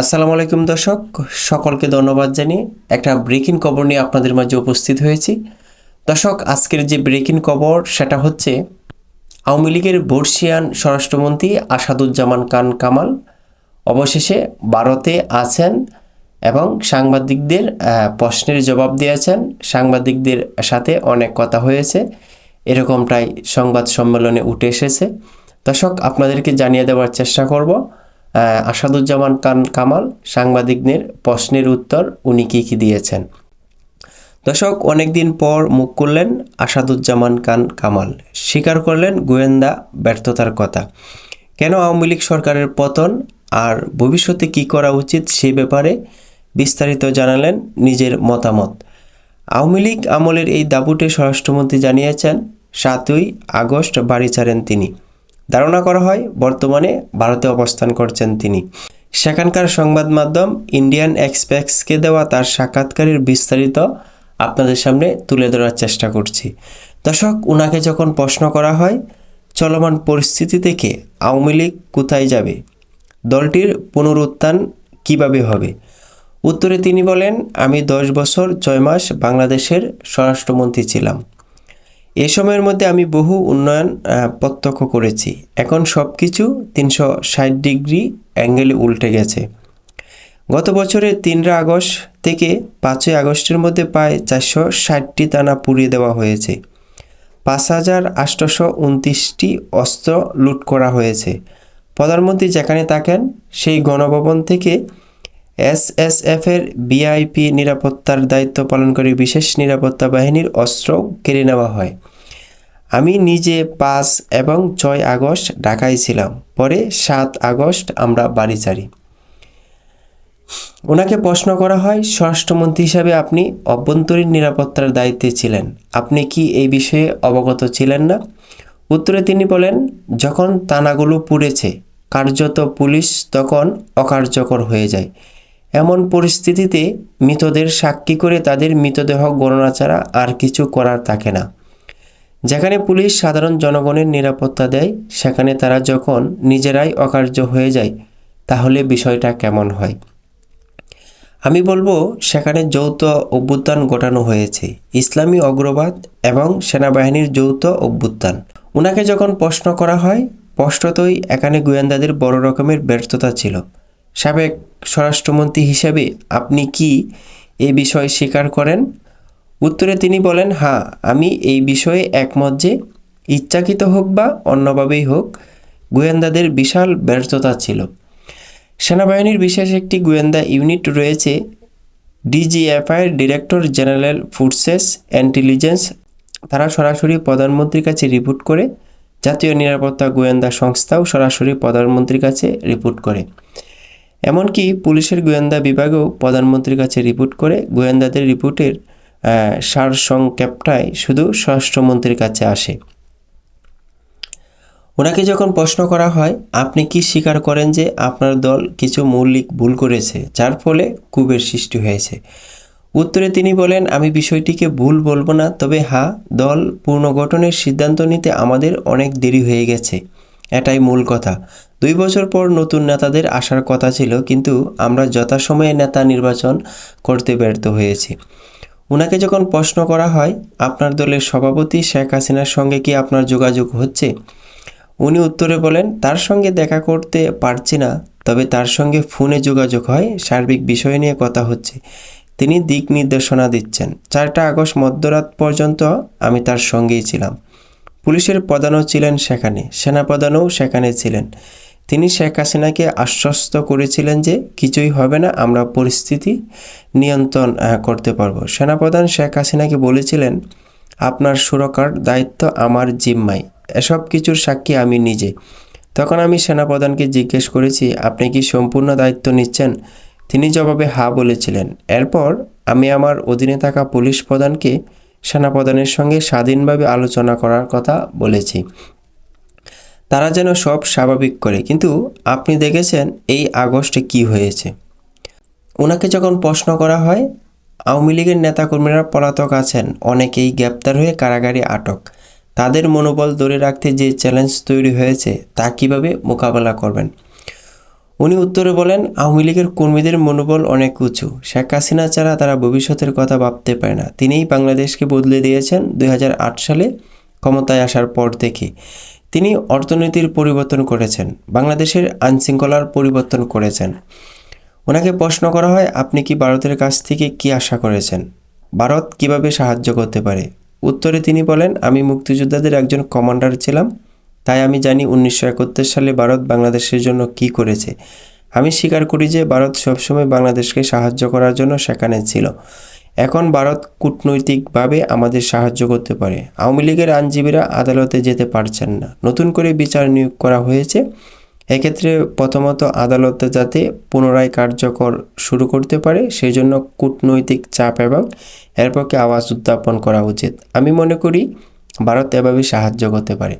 আসসালামু আলাইকুম দর্শক, সকলকে ধন্যবাদ জানিয়ে একটা ব্রেকিং খবর নিয়ে আপনাদের মাঝে উপস্থিত হয়েছি। দর্শক, আজকের যে ব্রেকিং খবর, সেটা হচ্ছে আওয়ামী লীগের বর্ষিয়ান স্বরাষ্ট্রমন্ত্রী আসাদুজ্জামান খান কামাল অবশেষে ভারতে আছেন এবং সাংবাদিকদের প্রশ্নের জবাব দিয়েছেন। সাংবাদিকদের সাথে অনেক কথা হয়েছে, এরকমটাই সংবাদ সম্মেলনে উঠে এসেছে। দর্শক, আপনাদেরকে জানিয়ে দেওয়ার চেষ্টা করব। আসাদুজ্জামান কান কামাল সাংবাদিকদের প্রশ্নের উত্তর উনি কী কী দিয়েছেন। দর্শক, অনেকদিন পর মুখ করলেন আসাদুজ্জামান কান কামাল। স্বীকার করলেন গোয়েন্দা ব্যর্থতার কথা। কেন আওয়ামী লীগ সরকারের পতন আর ভবিষ্যতে কি করা উচিত সে ব্যাপারে বিস্তারিত জানালেন নিজের মতামত। আওয়ামী লীগ আমলের এই দাবুটে স্বরাষ্ট্রমন্ত্রী জানিয়েছেন, সাতই আগস্ট বাড়ি ছাড়েন তিনি। ধারণা করা হয়, বর্তমানে ভারতে অবস্থান করছেন তিনি। সেখানকার সংবাদ মাধ্যম ইন্ডিয়ান এক্সপ্রেসকে দেওয়া তার সাক্ষাৎকারের বিস্তারিত আপনাদের সামনে তুলে ধরার চেষ্টা করছি। দর্শক, উনাকে যখন প্রশ্ন করা হয়, চলমান পরিস্থিতি থেকে আওয়ামী লীগ কোথায় যাবে? দলটির পুনরুত্থান কীভাবে হবে? উত্তরে তিনি বলেন, আমি দশ বছর ছয় মাস বাংলাদেশের স্বরাষ্ট্রমন্ত্রী ছিলাম। এ সময়ের মধ্যে আমি বহু উন্নয়ন প্রত্যক্ষ করেছি। এখন সব কিছু তিনশো ষাট ডিগ্রি অ্যাঙ্গেলে উল্টে গেছে। গত বছরের তিনরা আগস্ট থেকে পাঁচই আগস্টের মধ্যে প্রায় চারশো ষাটটি টানা পুড়িয়ে দেওয়া হয়েছে। পাঁচ হাজার আটশোশো উনত্রিশটি অস্ত্র লুট করা হয়েছে। প্রধানমন্ত্রী যেখানে থাকেন, সেই গণভবন থেকে এসএসএফ এর বিআইপি নিরাপত্তার দায়িত্ব পালনকারী বিশেষ নিরাপত্তা বাহিনীর অস্ত্র কেড়ে নেওয়া হয়। আমি নিজে পাঁচ এবং ছয় আগস্ট ঢাকায় ছিলাম। পরে সাত আগস্ট আমরা বাড়ি ছাড়ি। ওনাকে প্রশ্ন করা হয়, স্বরাষ্ট্রমন্ত্রী হিসাবে আপনি অভ্যন্তরীণ নিরাপত্তার দায়িত্বে ছিলেন। আপনি কি এই বিষয়ে অবগত ছিলেন না? উত্তরে তিনি বলেন, যখন তানাগুলো পুড়েছে, কার্যত পুলিশ তখন অকার্যকর হয়ে যায়। এমন পরিস্থিতিতে মৃতদের সাক্ষী করে তাদের মৃতদেহ গণনা ছাড়া আর কিছু করার থাকে না। যেখানে পুলিশ সাধারণ জনগণের নিরাপত্তা দেয়, সেখানে তারা যখন নিজেরাই অকার্য হয়ে যায়, তাহলে বিষয়টা কেমন হয়? আমি বলব, সেখানে যৌথ অভ্যুত্থান ঘটানো হয়েছে। ইসলামী অগ্রবাদ এবং সেনাবাহিনীর যৌথ অভ্যুত্থান। ওনাকে যখন প্রশ্ন করা হয়, স্পষ্টতই এখানে গোয়েন্দাদের বড় রকমের ব্যর্থতা ছিল। সাবেক স্বরাষ্ট্রমন্ত্রী হিসেবে আপনি কি এই বিষয়ে স্বীকার করেন? উত্তরে তিনি বলেন হ্যাঁ আমি এই বিষয়ে একমত যে ইচ্ছাকৃত হোক বা অন্যভাবেই হোক, গোয়েন্দাদের বিশাল ব্যর্থতা ছিল। সেনাবাহিনীর বিশেষ একটি গোয়েন্দা ইউনিট রয়েছে ডিজিএফআইয়ের ডিরেক্টর জেনারেল ফোর্সেস ইন্টেলিজেন্স। তারা সরাসরি প্রধানমন্ত্রীর কাছে রিপোর্ট করে, জাতীয় নিরাপত্তা গোয়েন্দা সংস্থাও সরাসরি প্রধানমন্ত্রীর কাছে রিপোর্ট করে। এমনকি পুলিশের গোয়েন্দা বিভাগও প্রধানমন্ত্রীর কাছে রিপোর্ট করে গোয়েন্দাদের রিপোর্টের সারসংক্ষেপটাই শুধু স্বরাষ্ট্রমন্ত্রীর কাছে আসে। ওনাকে যখন প্রশ্ন করা হয়, আপনি কি স্বীকার করেন যে আপনার দল কিছু মৌলিক ভুল করেছে, যার ফলে কুবের সৃষ্টি হয়েছে? উত্তরে তিনি বলেন, আমি বিষয়টিকে ভুল বলব না, তবে হ্যাঁ দল পুনর্গঠনের সিদ্ধান্ত নিতে আমাদের অনেক দেরি হয়ে গেছে। এটাই মূল কথা। দুই বছর পর নতুন নেতাদের আসার কথা ছিল, কিন্তু আমরা যথাসময়ে নেতা নির্বাচন করতে ব্যর্থ হয়েছি। ওনাকে যখন প্রশ্ন করা হয়, আপনার দলের সভাপতি শেখ হাসিনার সঙ্গে কি আপনার যোগাযোগ হচ্ছে? উনি উত্তরে বলেন, তার সঙ্গে দেখা করতে পারছি না, তবে তার সঙ্গে ফোনে যোগাযোগ হয়, সার্বিক বিষয় নিয়ে কথা হচ্ছে। তিনি দিক নির্দেশনা দিচ্ছেন। চারটা আগস্ট মধ্যরাত পর্যন্ত আমি তার সঙ্গেই ছিলাম। পুলিশের প্রধানও ছিলেন সেখানে সেনাপ্রধানও সেখানে ছিলেন। তিনি শেখ হাসিনাকে আশ্বস্ত করেছিলেন যে কিছুই হবে না, আমরা পরিস্থিতি নিয়ন্ত্রণ করতে পারব। সেনাপ্রধান শেখ হাসিনাকে বলেছিলেন, আপনার সুরক্ষার দায়িত্ব আমার জিম্মায়। এসব কিছুর সাক্ষী আমি নিজে। তখন আমি সেনাপ্রধানকে জিজ্ঞেস করেছি, আপনি কি সম্পূর্ণ দায়িত্ব নিচ্ছেন? তিনি জবাবে হা বলেছিলেন। এরপর আমি আমার অধীনে থাকা পুলিশ প্রধানকে সেনাপ্রধানের সঙ্গে স্বাধীনভাবে আলোচনা করার কথা বলেছি। তারা যেন সব স্বাভাবিক করে। কিন্তু আপনি দেখেছেন এই আগস্টে কি হয়েছে? ওনাকে যখন প্রশ্ন করা হয়, আওয়ামী লীগের নেতাকর্মীরা পলাতক আছেন, অনেকেই গ্রেপ্তার হয়ে কারাগারে আটক। তাদের মনোবল ধরে রাখতে যে চ্যালেঞ্জ তৈরি হয়েছে, তা কীভাবে মোকাবেলা করবেন? উনি উত্তরে বলেন, আওয়ামী লীগের কর্মীদের মনোবল অনেক উঁচু। শেখ হাসিনা ছাড়া তারা ভবিষ্যতের কথা ভাবতে পারে না। তিনিই বাংলাদেশকে বদলে দিয়েছেন দুই হাজার আট সালে ক্ষমতায় আসার পর থেকে। তিনি অর্থনীতির পরিবর্তন করেছেন, বাংলাদেশের আইনশৃঙ্খলার পরিবর্তন করেছেন। ওনাকে প্রশ্ন করা হয়, আপনি কি ভারতের কাছ থেকে কি আশা করেছেন? ভারত কীভাবে সাহায্য করতে পারে? উত্তরে তিনি বলেন, আমি মুক্তিযোদ্ধাদের একজন কমান্ডার ছিলাম। তাই আমি জানি উনিশশো একাত্তর সালে ভারত বাংলাদেশের জন্য কি করেছে। আমি স্বীকার করি যে ভারত সবসময় বাংলাদেশকে সাহায্য করার জন্য সেখানে ছিল। এখন ভারত কূটনৈতিকভাবে আমাদের সাহায্য করতে পারে। আওয়ামী লীগের আইনজীবীরা আদালতে যেতে পারছেন না। নতুন করে বিচার নিয়োগ করা হয়েছে। এক্ষেত্রে প্রথমত আদালতে যাতে পুনরায় কার্যকর শুরু করতে পারে সেই জন্য কূটনৈতিক চাপ এবং এর পক্ষে আওয়াজ উত্থাপন করা উচিত। আমি মনে করি ভারত এভাবে সাহায্য করতে পারে।